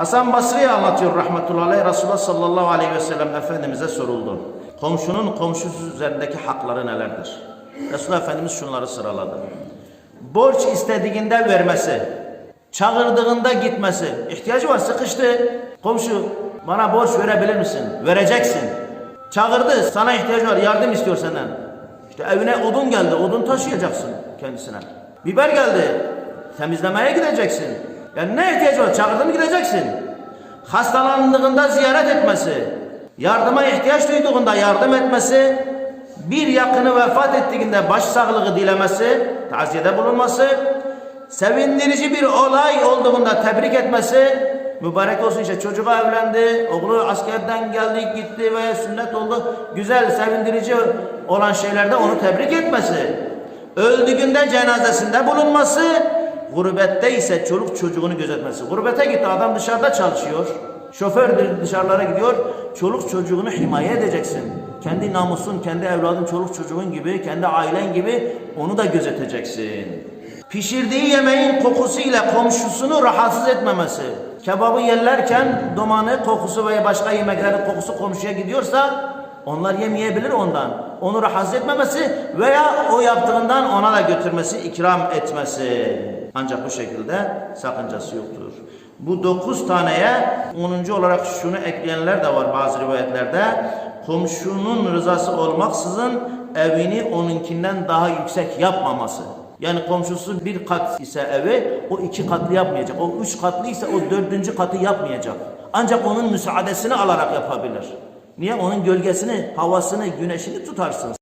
Hasan Basri'ye anlatıyor rahmetullahi aleyh. Resulullah sallallahu aleyhi ve sellem Efendimiz'e soruldu. Komşunun komşusu üzerindeki hakları nelerdir? Resulullah Efendimiz şunları sıraladı. Borç istediğinde vermesi, çağırdığında gitmesi, ihtiyacı var sıkıştı. Komşu bana borç verebilir misin? Vereceksin. Çağırdı sana ihtiyacı var yardım istiyor senden. İşte evine odun geldi odun taşıyacaksın kendisine. Biber geldi temizlemeye gideceksin. Yani ne ihtiyacı var çağırdı mı gideceksin. Hastalandığında ziyaret etmesi, yardıma ihtiyaç duyduğunda yardım etmesi, bir yakını vefat ettiğinde başsağlığı dilemesi, taziyede bulunması, sevindirici bir olay olduğunda tebrik etmesi, mübarek olsun işte çocuğu evlendi, oğlu askerden geldi gitti ve sünnet oldu. Güzel, sevindirici olan şeylerde onu tebrik etmesi, öldüğünde cenazesinde bulunması, gurbette ise çoluk çocuğunu gözetmesi. Gurbete gitti adam dışarıda çalışıyor. Şoför dışarılara gidiyor. Çoluk çocuğunu himaye edeceksin. Kendi namusun, kendi evladın, çoluk çocuğun gibi, kendi ailen gibi onu da gözeteceksin. Pişirdiği yemeğin kokusuyla komşusunu rahatsız etmemesi. Kebabı yerlerken dumanı, kokusu veya başka yemeklerin kokusu komşuya gidiyorsa onlar yemeyebilir ondan. Onu rahatsız etmemesi veya o yaptığından ona da götürmesi, ikram etmesi. Ancak bu şekilde sakıncası yoktur. Bu dokuz taneye onuncu olarak şunu ekleyenler de var bazı rivayetlerde. Komşunun rızası olmaksızın evini onunkinden daha yüksek yapmaması. Yani komşusu bir kat ise evi o iki katlı yapmayacak. O üç katlı ise o dördüncü katı yapmayacak. Ancak onun müsaadesini alarak yapabilir. Niye? Onun gölgesini, havasını, güneşini tutarsın.